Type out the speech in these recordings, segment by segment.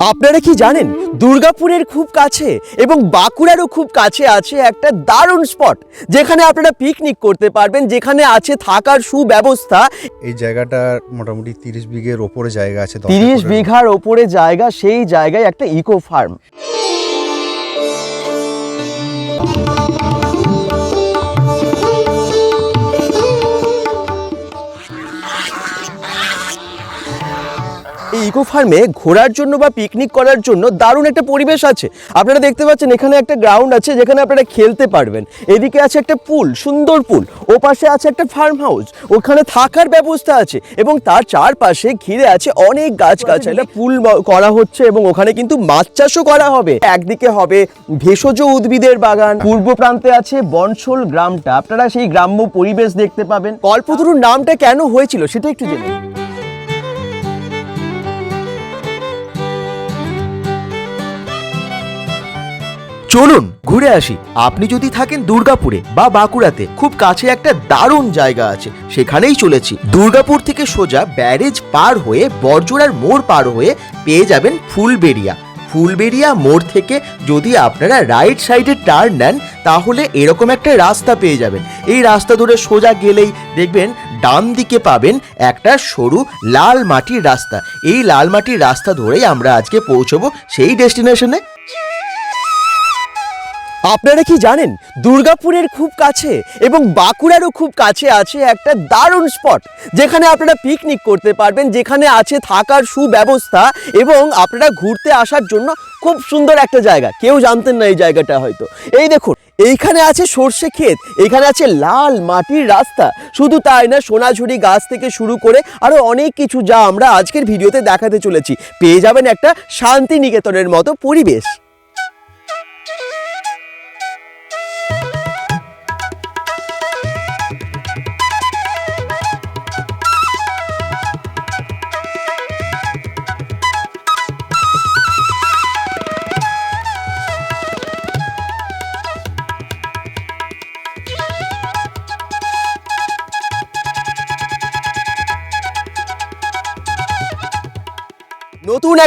আপনারা কি জানেন দুর্গাপুরের খুব কাছে এবং বাঁকুড়ারও খুব কাছে আছে একটা দারুণ স্পট যেখানে আপনারা পিকনিক করতে পারবেন যেখানে আছে থাকার সুব্যবস্থা। এই জায়গাটা মোটামুটি তিরিশ বিঘের ওপরে জায়গা আছে তিরিশ বিঘার ওপরে জায়গা সেই জায়গায় একটা ইকো ফার্ম এই ইকো ফার্মে ঘোরার জন্য বা পিকনিক করার জন্য দারুণ একটা পরিবেশ আছে। আপনারা দেখতে পাচ্ছেন এখানে একটা গ্রাউন্ড আছে যেখানে আপনারা খেলতে পারবেন। এদিকে আছে একটা পুল সুন্দর পুল ও পাশে আছে একটা ফার্ম হাউস ওখানে থাকার ব্যবস্থা আছে এবং তার চারপাশে ঘিরে আছে অনেক গাছগাছালি। পুল করা হচ্ছে এবং ওখানে কিন্তু মাছ চাষও করা হবে। একদিকে হবে ভেষজ উদ্ভিদের বাগান। পূর্ব প্রান্তে আছে বনশোল গ্রামটা। আপনারা সেই গ্রাম্য পরিবেশ দেখতে পাবেন। কল্পতরুর নামটা কেন হয়েছিল সেটা একটু জেনে চলুন ঘুরে আসি। আপনি যদি থাকেন দুর্গাপুরে বা বাঁকুড়াতে, খুব কাছে একটা দারুণ জায়গা আছে, সেখানেই চলেছি। দুর্গাপুর থেকে সোজা ব্যারেজ পার হয়ে বরজোড়ার মোড় পার হয়ে পেয়ে যাবেন ফুলবেড়িয়া। ফুলবেড়িয়া মোড় থেকে যদি আপনারা রাইট সাইডে টার্ন নেন, তাহলে এরকম একটা রাস্তা পেয়ে যাবেন। এই রাস্তা ধরে সোজা গেলেই দেখবেন ডান দিকে পাবেন একটা সরু লাল মাটির রাস্তা। এই লাল মাটির রাস্তা ধরেই আমরা আজকে পৌঁছবো সেই ডেস্টিনেশনে। আপনারা কি জানেন, দুর্গাপুরের খুব কাছে এবং বাঁকুড়ারও খুব কাছে আছে একটা দারুণ স্পট যেখানে আপনারা পিকনিক করতে পারবেন, যেখানে আছে থাকার সুব্যবস্থা এবং আপনারা ঘুরতে আসার জন্য খুব সুন্দর একটা জায়গা। কেউ জানতেন না এই জায়গাটা হয়তো। এই দেখুন, এইখানে আছে সর্ষে ক্ষেত এখানে আছে লাল মাটির রাস্তা। শুধু তাই না, সোনাঝুরি গাছ থেকে শুরু করে আরও অনেক কিছু যা আমরা আজকের ভিডিওতে দেখাতে চলেছি। পেয়ে যাবেন একটা শান্তিনিকেতনের মতো পরিবেশ।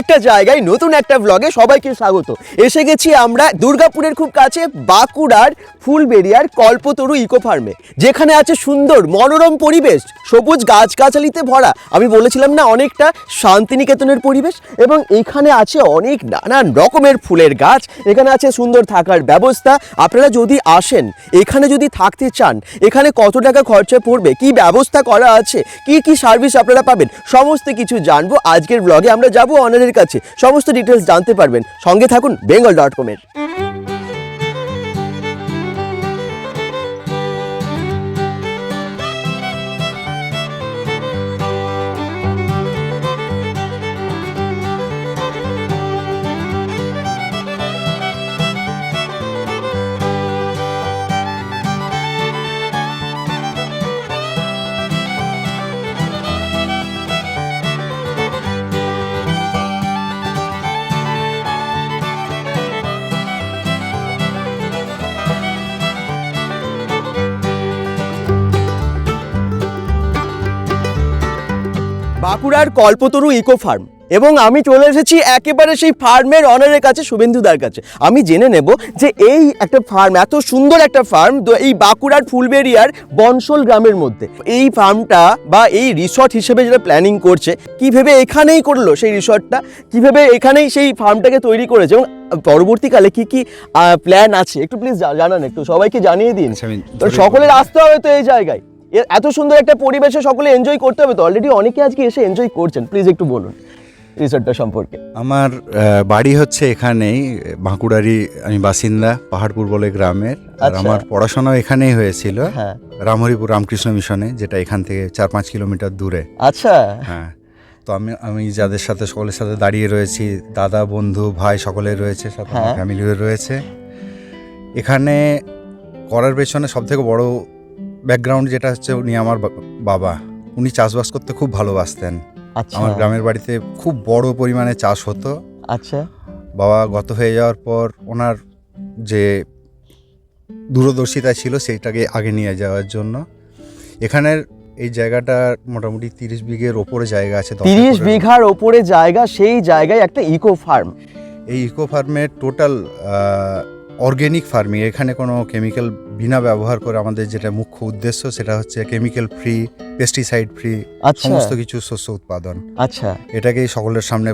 একটা জায়গায় নতুন একটা ব্লগে সবাইকে স্বাগত। এসে গেছি আমরা দুর্গাপুরের খুব কাছে বাঁকুড়ার ফুলবেড়িয়ার কল্পতরু ইকো ফার্মে, যেখানে আছে সুন্দর মনোরম পরিবেশ, সবুজ গাছগাছালিতে ভরা। আমি বলেছিলাম না, অনেকটা শান্তিনিকেতনের পরিবেশ এবং এখানে আছে অনেক নানান রকমের ফুলের গাছ, এখানে আছে সুন্দর থাকার ব্যবস্থা। আপনারা যদি আসেন, এখানে যদি থাকতে চান, এখানে কত টাকা খরচা পড়বে, কি ব্যবস্থা করা আছে, কি কি সার্ভিস আপনারা পাবেন, সমস্ত কিছু জানব। আজকের ব্লগে আমরা যাব অনারের কাছে সমস্ত ডিটেলস জানতে পারবেন। সঙ্গে থাকুন বেঙ্গল ডট কমের বাঁকুড়ার কল্পতরু ইকো ফার্ম এবং আমি চলে এসেছি একেবারে সেই ফার্মের অনারের কাছে শুভেন্দুদার কাছে। আমি জেনে নেব যে এই একটা ফার্ম এত সুন্দর একটা ফার্ম এই বাঁকুড়ার ফুলবেরিয়ার বনশোল গ্রামের মধ্যে। এই ফার্মটা বা এই রিসর্ট হিসেবে যেটা প্ল্যানিং করছে কি ভেবে এখানেই করল সেই রিসর্টটা কীভাবে এখানেই সেই ফার্মটাকে তৈরি করেছে এবং পরবর্তীকালে কি কি প্ল্যান আছে? একটু প্লিজ জানান একটু সবাইকে জানিয়ে দিন। আচ্ছা, তো সকলের আসতে হবে তো এই জায়গায়। এত সুন্দর একটা পরিবেশে সকলে এনজয় করতে হবে তো? অলরেডি অনেকে আজকে এসে এনজয় করছেন। প্লিজ একটু বলুন রিসর্টটা সম্পর্কে। আমার বাড়ি হচ্ছে এখানেই বাঁকুড়ারই আমি বাসিন্দা পাহাড়পুর বলে গ্রামের। আর আচ্ছা। আমার পড়াশোনাও এখানেই হয়েছিল। হ্যাঁ। রামহরিপুর রামকৃষ্ণ মিশনে যেটা এখান থেকে চার পাঁচ কিলোমিটার দূরে। আচ্ছা। হ্যাঁ। তো আমি আমি যাদের সাথে সকলের সাথে দাঁড়িয়ে রয়েছি দাদা বন্ধু ভাই সকলে রয়েছে সাথে। ফ্যামিলিও রয়েছে। এখানে করার পেছনে সব থেকে বড় ব্যাকগ্রাউন্ড যেটা হচ্ছে উনি আমার বাবা। উনি চাষবাস করতে খুব ভালোবাসতেন। আচ্ছা। আমার গ্রামের বাড়িতে খুব বড় পরিমাণে চাষ হতো। আচ্ছা। বাবা গত হয়ে যাওয়ার পর ওনার যে দূরদর্শিতা ছিল সেইটাকে আগে নিয়ে যাওয়ার জন্য। এখানের এই জায়গাটা মোটামুটি তিরিশ বিঘের ওপরে জায়গা আছে তিরিশ বিঘার ওপরে জায়গা সেই জায়গায় একটা ইকো ফার্ম এই ইকো ফার্মের টোটাল অর্গ্যানিক ফার্মিং এখানে কোনো কেমিক্যাল বিনা ব্যবহার করে আমাদের যেটা মুখ্য উদ্দেশ্য সেটা হচ্ছে কেমিক্যাল ফ্রি পেস্টিসাইড ফ্রি সমস্ত কিছু শস্য উৎপাদন। আচ্ছা। এটাকেই সকলের সামনে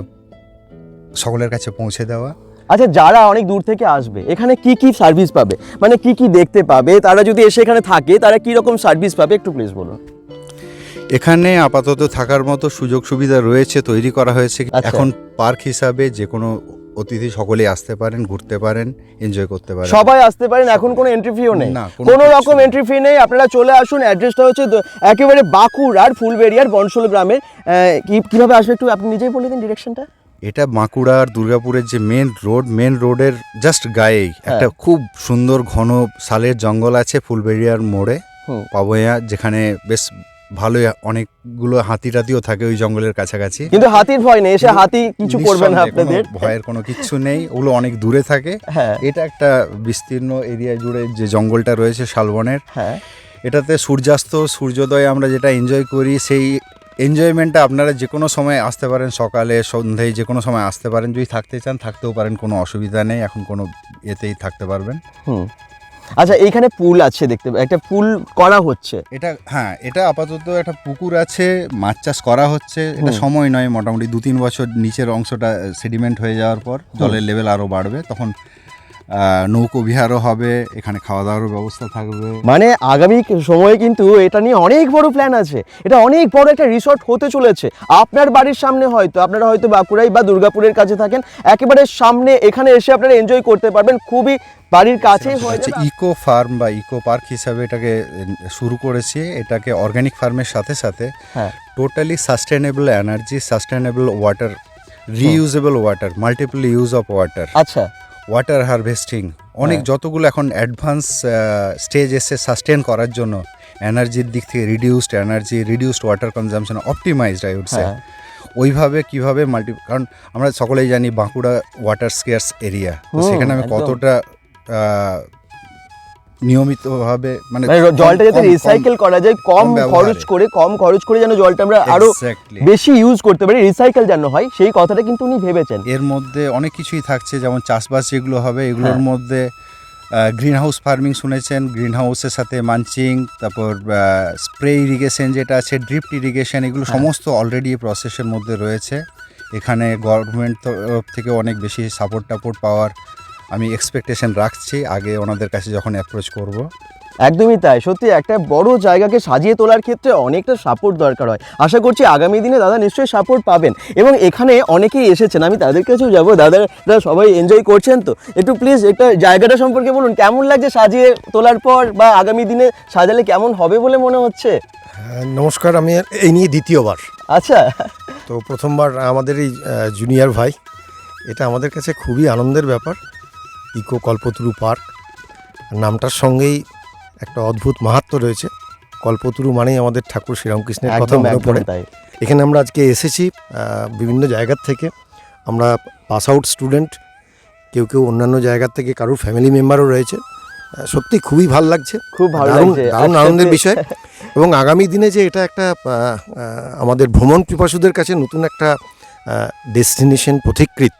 সকলের কাছে পৌঁছে দেওয়া। আচ্ছা যারা অনেক দূর থেকে আসবে এখানে কি কি সার্ভিস পাবে? মানে কি কি দেখতে পাবে? তারা যদি এসে এখানে থাকে তারা কি রকম সার্ভিস পাবে? একটু প্লিজ বলুন। এখানে আপাতত থাকার মতো সুযোগ সুবিধা রয়েছে তৈরি করা হয়েছে। আচ্ছা। এখন পার্ক হিসাবে যে কোনো অতিথি সকলেই আসতে পারেন ঘুরতে পারেন এনজয় করতে পারেন। সবাই আসতে পারেন এখন কোনো এন্ট্রি ফিও নেই। কোনো রকম এন্ট্রি ফি নেই আপনারা চলে আসুন অ্যাড্রেসটা হচ্ছে একেবারে বাঁকুড়ার ফুলবেড়িয়ার আহ, কি- কীভাবে আসবে একটু আপনি নিজেই বলে দিন ডিরেকশনটা এটা বাঁকুড়ার দুর্গাপুরের যে মেন রোড মেন রোডের জাস্ট গায়েই। হ্যাঁ। একটা খুব সুন্দর ঘন শালের জঙ্গল আছে ফুলবেড়িয়ার মোড়ে। পাবয়া যেখানে বেশ ভালোই অনেকগুলো হাতি টাতিও থাকে ওই জঙ্গলের কাছাকাছি। কিন্তু হাতির ভয় নেই এসে হাতি কিছু করবে না আপনাদের। ভয়ের কোনো কিছু নেই ওগুলো অনেক দূরে থাকে। হ্যাঁ। এটা একটা বিস্তীর্ণ এরিয়া জুড়ে যে জঙ্গলটা রয়েছে শালবনের। হ্যাঁ। এটাতে সূর্যাস্ত সূর্যোদয় আমরা যেটা এনজয় করি সেই এনজয়মেন্টটা আপনারা যে কোনো সময় আসতে পারেন সকালে সন্ধ্যায় যে কোনো সময় আসতে পারেন। যদি থাকতে চান থাকতেও পারেন কোনো অসুবিধা নেই। এখন কোনো এতেই থাকতে পারবেন। হুম। আচ্ছা এইখানে পুল আছে দেখতে একটা পুল করা হচ্ছে। এটা হ্যাঁ এটা আপাতত একটা পুকুর আছে মাছ চাষ করা হচ্ছে এটা সময় নয় মোটামুটি দু তিন বছর নিচের অংশটা সেডিমেন্ট হয়ে যাওয়ার পর জলের লেভেল আরও বাড়বে তখন নৌকো বিহারও হবে এখানে খাওয়া দাওয়ারও ব্যবস্থা থাকবে। মানে আগামী সময়ে কিন্তু এটা নিয়ে অনেক বড় প্ল্যান আছে। এটা অনেক বড় একটা রিসর্ট হতে চলেছে। আপনার বাড়ির সামনে হয়তো আপনারা হয়তো বাঁকুড়াই বা দুর্গাপুরের কাছে থাকেন একেবারে সামনে এখানে এসে আপনারা এনজয় করতে পারবেন। খুবই বাড়ির কাছেই হয়ে যাবে। ইকো ফার্ম বা ইকো পার্ক হিসাবে এটাকে শুরু করেছি। এটাকে অর্গানিক ফার্মের সাথে সাথে হ্যাঁ। Totally sustainable energy sustainable water reusable water multiple use of water আচ্ছা। ওয়াটার হারভেস্টিং অনেক হ্যাঁ। যতগুলো এখন অ্যাডভান্স স্টেজ এসে সাস্টেন করার জন্য এনার্জির দিক থেকে reduced energy reduced water consumption optimised I would say ওইভাবে কীভাবে মাল্টি কারণ আমরা সকলেই জানি বাঁকুড়া ওয়াটার স্কেয়ার্স এরিয়া সেখানে আমি কতটা নিয়মিতভাবে মানে মানে জলটা যাতে রিসাইকেল করা যায় কম খরচ করে কম খরচ করে যেন জলটা আমরা আরও বেশি ইউজ করতে পারি রিসাইকেল যেন হয় সেই কথাটা কিন্তু উনি ভেবেছেন এর মধ্যে অনেক কিছুই থাকছে যেমন চাষবাস যেগুলো হবে এগুলোর হ্যাঁ। মধ্যে গ্রিন হাউস ফার্মিং শুনেছেন গ্রিন হাউসের সাথে মানচিং তারপর স্প্রে ইরিগেশন যেটা আছে ড্রিপ ইরিগেশন এগুলো হ্যাঁ। সমস্ত অলরেডি প্রসেসের মধ্যে রয়েছে এখানে গভর্নমেন্ট তরফ থেকে অনেক বেশি সাপোর্ট টাপোর্ট পাওয়ার আমি এক্সপেকটেশন রাখছি আগে ওনাদের কাছে যখন অ্যাপ্রোচ করব। একদমই তাই সত্যি একটা বড় জায়গাকে সাজিয়ে তোলার ক্ষেত্রে অনেকটা সাপোর্ট দরকার হয়। আশা করছি আগামী দিনে দাদা নিশ্চয়ই সাপোর্ট পাবেন। এবং এখানে অনেকেই এসেছেন আমি তাদের কাছেও যাব দাদারা সবাই এনজয় করছেন তো। একটু প্লিজ একটা জায়গাটা সম্পর্কে বলুন কেমন লাগছে সাজিয়ে তোলার পর বা আগামী দিনে সাজালে কেমন হবে বলে মনে হচ্ছে? হ্যাঁ, নমস্কার আমি এই নিয়ে দ্বিতীয়বার। আচ্ছা। তো প্রথমবার আমাদের এই জুনিয়র ভাই এটা আমাদের কাছে খুবই আনন্দের ব্যাপার। ইকো কল্পতরু পার্ক। নামটার সঙ্গেই একটা অদ্ভুত মাহাত্ম্য রয়েছে। কল্পতরু মানেই আমাদের ঠাকুর শ্রীরামকৃষ্ণের কথা মনে পড়ে। এখানে আমরা আজকে এসেছি বিভিন্ন জায়গার থেকে। আমরা পাস আউট স্টুডেন্ট কেউ কেউ অন্যান্য জায়গার থেকে কারোর ফ্যামিলি মেম্বারও রয়েছে। সত্যি খুবই ভালো লাগছে। খুব ভালো দারুণ লাগছে। দারুণ আনন্দের বিষয়। এবং আগামী দিনে যে এটা একটা আমাদের ভ্রমণ পিপাসুদের কাছে নতুন একটা ডেস্টিনেশন পথিকৃত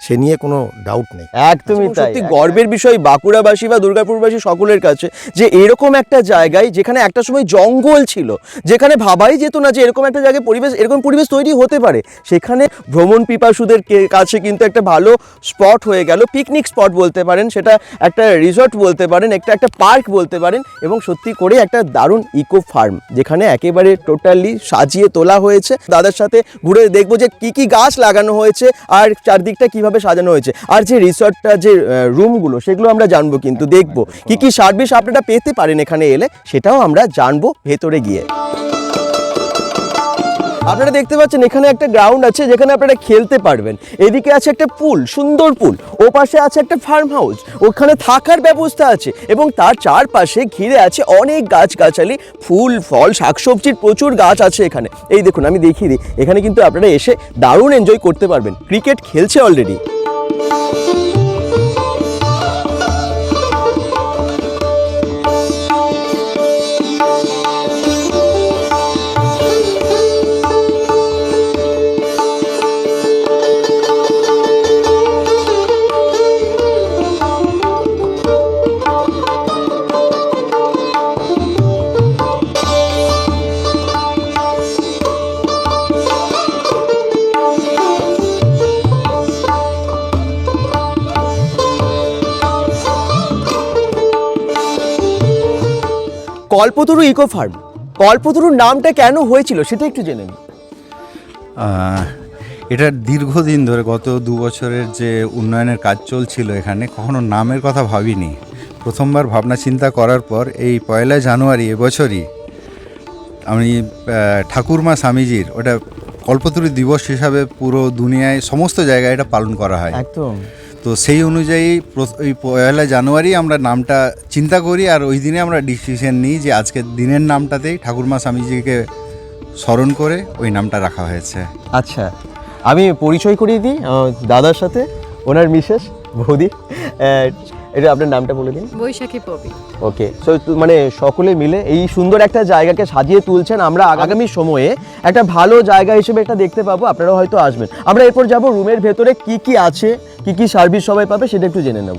সে নিয়ে কোনো ডাউট নেই। একদমই সত্যি গর্বের বিষয় বাঁকুড়াবাসী বা দুর্গাপুরবাসী সকলের কাছে যে এরকম একটা জায়গায় যেখানে একটা সময় জঙ্গল ছিল যেখানে ভাবাই যেত না যে এরকম একটা জায়গায় পরিবেশ এরকম পরিবেশ তৈরি হতে পারে সেখানে ভ্রমণ পিপাসুদের কাছে কিন্তু একটা ভালো স্পট হয়ে গেল পিকনিক স্পট বলতে পারেন সেটা একটা রিসর্ট বলতে পারেন একটা একটা পার্ক বলতে পারেন এবং সত্যি করে একটা দারুণ ইকো ফার্ম যেখানে একেবারে টোটালি সাজিয়ে তোলা হয়েছে। দাদার সাথে ঘুরে দেখব যে কি কি গাছ লাগানো হয়েছে আর চারদিকটা কীভাবে সাজানো হয়েছে। আর যে রিসর্টটা, যে রুমগুলো, সেগুলো আমরা জানব কিন্তু, দেখব। কি কি সার্ভিস আপনারা পেতে পারেন এখানে এলে, সেটাও আমরা জানব ভেতরে গিয়ে। আপনারা দেখতে পাচ্ছেন এখানে একটা গ্রাউন্ড আছে যেখানে আপনারা খেলতে পারবেন। এদিকে আছে একটা পুল, সুন্দর পুল। ও পাশে আছে একটা ফার্ম হাউস ওখানে থাকার ব্যবস্থা আছে এবং তার চারপাশে ঘিরে আছে অনেক গাছগাছালি, ফুল, ফল, শাকসবজির প্রচুর গাছ আছে এখানে। এই দেখুন, আমি দেখিয়ে দিই। এখানে কিন্তু আপনারা এসে দারুণ এনজয় করতে পারবেন। ক্রিকেট খেলছে অলরেডি কল্পতরু ইকো ফার্ম। কল্পতরুর নামটা কেন হয়েছিল সেটা একটু জেনে নিন এটা দীর্ঘদিন ধরে গত দু বছরের যে উন্নয়নের কাজ চলছিল এখানে কখনো নামের কথা ভাবিনি। প্রথমবার ভাবনা চিন্তা করার পর এই পয়লা জানুয়ারি এবছরই আমি ঠাকুরমা স্বামীজির ওটা কল্পতরু দিবস হিসাবে পুরো দুনিয়ায় সমস্ত জায়গায় এটা পালন করা হয়। একদম। তো সেই অনুযায়ী প্র- ওই পয়লা জানুয়ারি আমরা নামটা চিন্তা করি আর ওই দিনে আমরা ডিসিশন নিই যে আজকের দিনের নামটাতেই ঠাকুরমা স্বামীজিকে স্মরণ করে ওই নামটা রাখা হয়েছে। আচ্ছা আমি পরিচয় করিয়ে দিই দাদার সাথে ওনার মিসেস বৌদি এটা আপনার নামটা বলে দিন। বৈশাখী পবি। ওকে সো মানে সকলে মিলে এই সুন্দর একটা জায়গাকে সাজিয়ে তুলছেন আমরা আগামী সময়ে। একটা ভালো জায়গা হিসেবে এটা দেখতে পাবো আপনারাও হয়তো আসবেন। আমরা এরপর যাব রুমের ভেতরে কি কি আছে কি কি সার্ভিস সবাই পাবে সেটা একটু জেনে নেব।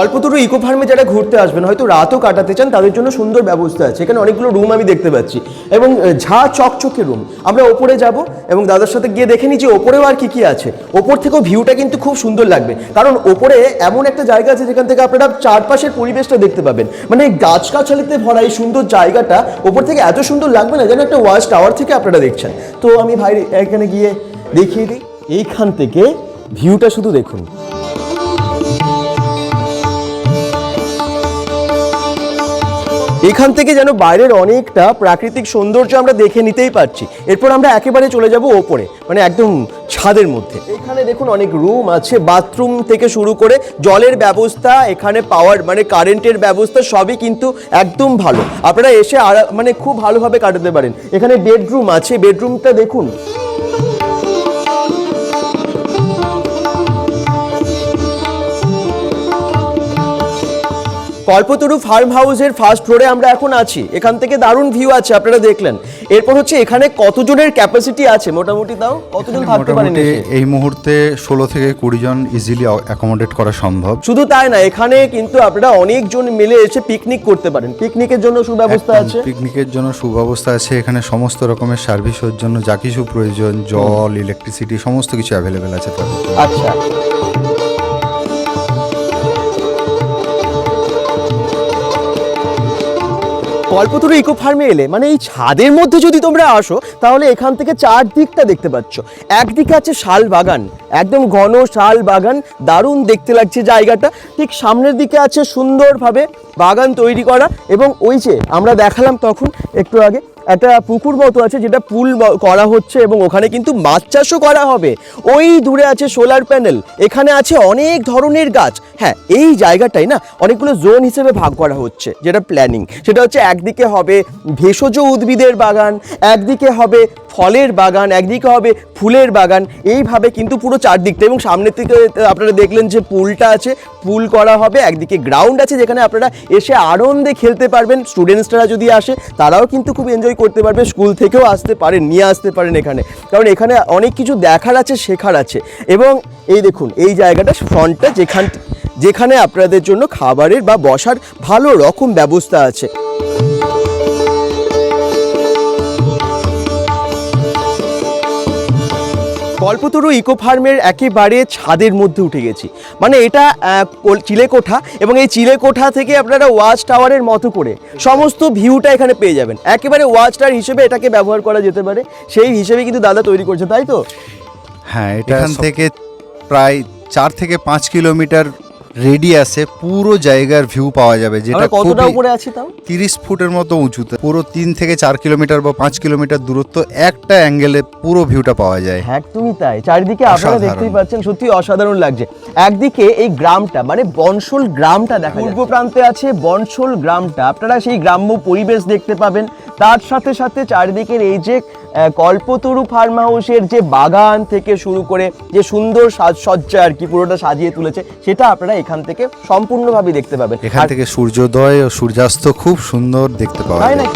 কল্পতরু ইকো ফার্মে যারা ঘুরতে আসবেন, হয়তো রাতও কাটাতে চান, তাদের জন্য সুন্দর ব্যবস্থা আছে। এখানে অনেকগুলো রুম আমি দেখতে পাচ্ছি। এবং ঝা চকচকে রুম আমরা ওপরে যাব এবং দাদার সাথে গিয়ে দেখে নিই যে ওপরেও আর কি কি আছে। ওপর থেকেও ভিউটা কিন্তু খুব সুন্দর লাগবে। কারণ ওপরে এমন একটা জায়গা আছে যেখান থেকে আপনারা চারপাশের পরিবেশটা দেখতে পাবেন। মানে গাছগাছালিতে ভরা এই সুন্দর জায়গাটা ওপর থেকে এত সুন্দর লাগবে না যেন একটা ওয়াচ টাওয়ার থেকে আপনারা দেখছেন। তো আমি ভাই, এখানে গিয়ে দেখিয়ে দিই। এইখান থেকে ভিউটা শুধু দেখুন। এখান থেকে যেন বাইরের অনেকটা প্রাকৃতিক সৌন্দর্য আমরা দেখে নিতেই পারছি। এরপর আমরা একেবারে চলে যাব ওপরে মানে একদম ছাদের মধ্যে। এখানে দেখুন অনেক রুম আছে বাথরুম থেকে শুরু করে জলের ব্যবস্থা, এখানে পাওয়ার মানে কারেন্টের ব্যবস্থা সবই কিন্তু একদম ভালো। আপনারা এসে মানে খুব ভালোভাবে কাটাতে পারেন। এখানে বেডরুম আছে বেডরুমটা দেখুন। কল্পতরু ফার্ম হাউসের ফার্স্ট ফ্লোরে আমরা এখন আছি। এখান থেকে দারুণ ভিউ আছে আপনারা দেখলেন। এরপর হচ্ছে এখানে কতজনের ক্যাপাসিটি আছে? মোটামুটি তাও কতজন থাকতে পারেন এই মুহূর্তে ষোলো থেকে কুড়ি জন ইজিলি অ্যাকোমোডেট করা সম্ভব। শুধু তাই না এখানে কিন্তু আপনারা অনেকজন মিলে এসে পিকনিক করতে পারেন। পিকনিকের জন্য সুব্যবস্থা আছে? পিকনিকের জন্য সুব্যবস্থা আছে। এখানে সমস্ত রকমের সার্ভিসের জন্য যা কিছু প্রয়োজন জল ইলেকট্রিসিটি সমস্ত কিছু অ্যাভেলেবেল আছে আচ্ছা। কল্পতরু ইকো ফার্মে এলে মানে এই ছাদের মধ্যে যদি তোমরা আসো, তাহলে এখান থেকে চারদিকটা দেখতে পাচ্ছ। একদিকে আছে শাল বাগান, একদম ঘন শাল বাগান, দারুণ দেখতে লাগছে জায়গাটা। ঠিক সামনের দিকে আছে সুন্দরভাবে বাগান তৈরি করা, এবং ওই যে আমরা দেখালাম তখন একটু আগে একটা পুকুর মতো আছে যেটা পুল করা হচ্ছে এবং ওখানে কিন্তু মাছ চাষও করা হবে। ওই দূরে আছে সোলার প্যানেল। এখানে আছে অনেক ধরনের গাছ। হ্যাঁ এই জায়গাটাই না অনেকগুলো জোন হিসেবে ভাগ করা হচ্ছে, যেটা প্ল্যানিং সেটা হচ্ছে একদিকে হবে ভেষজ উদ্ভিদের বাগান, একদিকে হবে ফলের বাগান, একদিকে হবে ফুলের বাগান, এইভাবে কিন্তু পুরো চারদিকটা এবং সামনের থেকে আপনারা দেখলেন যে পুলটা আছে, পুল করা হবে, একদিকে গ্রাউন্ড আছে যেখানে আপনারা এসে আনন্দে খেলতে পারবেন স্টুডেন্টসরা যদি আসে, তারাও কিন্তু খুব এনজয় করতে পারবে স্কুল থেকেও আসতে পারেন, নিয়ে আসতে পারেন এখানে। কারণ এখানে অনেক কিছু দেখার আছে, শেখার আছে। এবং এই দেখুন, এই জায়গাটা ফ্রন্টটা যেখান, যেখানে আপনাদের জন্য খাবারের বা বসার ভালো রকম ব্যবস্থা আছে। কল্পতরু ইকো ফার্মের একেবারে ছাদের মধ্যে উঠে গেছি। মানে এটা চিলে কোঠা চিলেকোঠা এবং এই চিলেকোঠা থেকে আপনারা ওয়াচ টাওয়ারের মতো করে সমস্ত ভিউটা এখানে পেয়ে যাবেন। একেবারে ওয়াচ টাওয়ার হিসেবে এটাকে ব্যবহার করা যেতে পারে। সেই হিসেবে কিন্তু দাদা তৈরি করছে তাই তো? হ্যাঁ এটা এখান থেকে প্রায় চার থেকে পাঁচ কিলোমিটার রেডিয়াসে পুরো জায়গার ভিউ পাওয়া যাবে যেটা কতটা উপরে আছি তাও? তিরিশ ফুটের মতো উঁচুতে পুরো তিন থেকে চার কিলোমিটার বা পাঁচ কিলোমিটার দূরত্ব একটা অ্যাঙ্গেলে পুরো ভিউটা পাওয়া যায়। হ্যাঁ, একদমই তাই চারিদিকে আপনারা দেখতেই পাচ্ছেন সত্যি অসাধারণ লাগছে। একদিকে এই গ্রামটা মানে বনশোল গ্রামটা দেখা পূর্ব প্রান্তে আছে বনশোল গ্রামটা আপনারা সেই গ্রাম্য পরিবেশ দেখতে পাবেন। তার সাথে সাথে চারিদিকের এই যে কল্পতরু ফার্ম হাউসের যে বাগান থেকে শুরু করে যে সুন্দর সাজসজ্জা আর কি পুরোটা সাজিয়ে তুলেছে সেটা আপনারা এখান থেকে সম্পূর্ণভাবে দেখতে পাবেন। এখান থেকে সূর্যোদয় ও সূর্যাস্ত খুব সুন্দর দেখতে পাওয়া তাই যায়।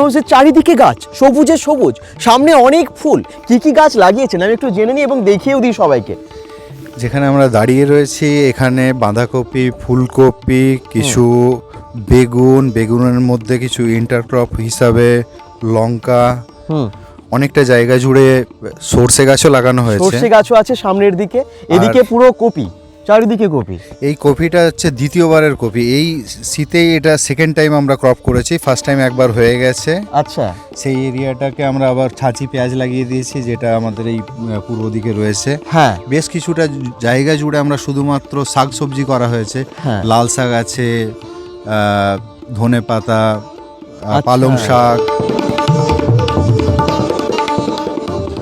হাউসের চারিদিকে গাছ সবুজে সবুজ সামনে অনেক ফুল। কি কি গাছ লাগিয়েছেন? আমি একটু জেনে নিই এবং দেখিয়েও দিই সবাইকে। যেখানে আমরা দাঁড়িয়ে রয়েছি এখানে বাঁধাকপি ফুলকপি কিছু বেগুন বেগুনের মধ্যে কিছু ইন্টারক্রপ হিসাবে লঙ্কা হুম। অনেকটা জায়গা জুড়ে সর্ষে গাছও লাগানো হয়েছে। সর্ষে গাছও আছে সামনের দিকে। এদিকে পুরো কপি। চারিদিকে কপি। এই কপিটা হচ্ছে দ্বিতীয়বারের কপি। এই শীতেই এটা সেকেন্ড টাইম আমরা ক্রপ করেছি ফার্স্ট টাইম একবার হয়ে গেছে। আচ্ছা। সেই এরিয়াটাকে আমরা আবার ছাঁচি পেঁয়াজ লাগিয়ে দিয়েছি যেটা আমাদের এই আহ, পূর্ব দিকে রয়েছে। হ্যাঁ। বেশ কিছুটা জায়গা জুড়ে আমরা শুধুমাত্র শাক সবজি করা হয়েছে। হ্যাঁ। লাল শাক আছে ধনে পাতা আচ্ছা। পালং শাক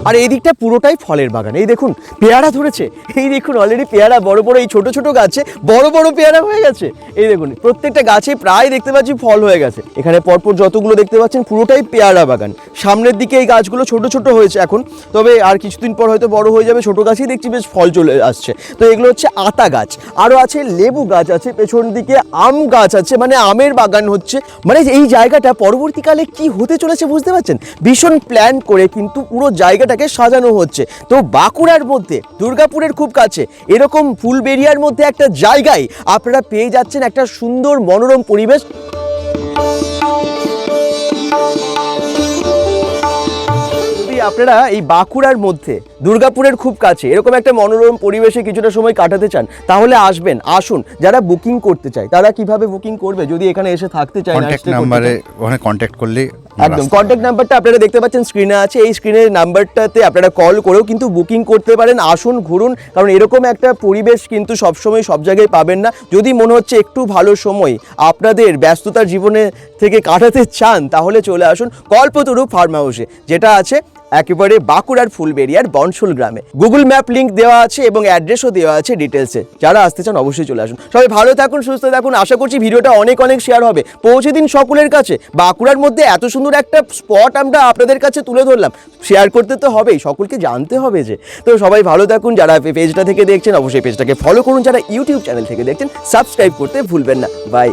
আর এই দিকটা পুরোটাই ফলের বাগান। এই দেখুন, পেয়ারা ধরেছে। এই দেখুন অলরেডি পেয়ারা, বড় বড় এই ছোট ছোট গাছে বড় বড় পেয়ারা হয়ে গেছে। এই দেখুন, প্রত্যেকটা গাছে প্রায় দেখতে পাচ্ছি ফল হয়ে গেছে। এখানে পরপর যতগুলো দেখতে পাচ্ছেন, পুরোটাই পেয়ারা বাগান। সামনের দিকে এই গাছগুলো ছোট ছোট হয়েছে এখন, তবে আর কিছুদিন পর হয়তো বড় হয়ে যাবে। ছোট গাছেই দেখছি বেশ ফল চলে আসছে। তো এগুলো হচ্ছে আতা গাছ। আরও আছে লেবু গাছ আছে, পেছন দিকে আম গাছ আছে মানে আমের বাগান হচ্ছে। মানে এই জায়গাটা পরবর্তীকালে কি হতে চলেছে বুঝতে পারছেন? ভীষণ প্ল্যান করে কিন্তু পুরো জায়গাটাকে সাজানো হচ্ছে। তো বাঁকুড়ার মধ্যে, দুর্গাপুরের খুব কাছে, এরকম ফুলবেরিয়ার মধ্যে একটা জায়গায় আপনারা পেয়ে যাচ্ছেন একটা সুন্দর মনোরম পরিবেশ। আপনারা এই বাঁকুড়ার মধ্যে দুর্গাপুরের খুব কাছে এরকম একটা মনোরম পরিবেশে কিছুটা সময় কাটাতে চান তাহলে আসবেন আসুন যারা বুকিং করতে চায় তারা কীভাবে বুকিং করবে? যদি এখানে এসে থাকতে চায় কন্ট্যাক্ট নাম্বারে ওখানে কন্ট্যাক্ট করলে একদম কন্ট্যাক্ট নাম্বারটা আপনারা দেখতে পাচ্ছেন স্ক্রিনে আছে এই স্ক্রিনের নাম্বারটাতে আপনারা কল করেও কিন্তু বুকিং করতে পারেন আসুন ঘুরুন কারণ এরকম একটা পরিবেশ কিন্তু সবসময় সব জায়গায় পাবেন না। যদি মনে হচ্ছে একটু ভালো সময় আপনাদের ব্যস্ততার জীবনে থেকে কাটাতে চান তাহলে চলে আসুন কল্পতরু ফার্ম হাউসে যেটা আছে একেবারে বাঁকুড়ার ফুলবেরিয়ার বনশুল গ্রামে। গুগল ম্যাপ লিংক দেওয়া আছে এবং অ্যাড্রেসও দেওয়া আছে ডিটেলসে যারা আসতে চান অবশ্যই চলে আসুন। সবাই ভালো থাকুন, সুস্থ থাকুন। আশা করছি ভিডিওটা অনেক অনেক শেয়ার হবে। পৌঁছে দিন সকলের কাছে। বাঁকুড়ার মধ্যে এত সুন্দর একটা স্পট আমরা আপনাদের কাছে তুলে ধরলাম। শেয়ার করতে তো হবেই, সকলকে জানতে হবে যে। তো সবাই ভালো থাকুন। যারা পেজটা থেকে দেখছেন, অবশ্যই পেজটাকে ফলো করুন। যারা ইউটিউব চ্যানেল থেকে দেখছেন সাবস্ক্রাইব করতে ভুলবেন না। বাই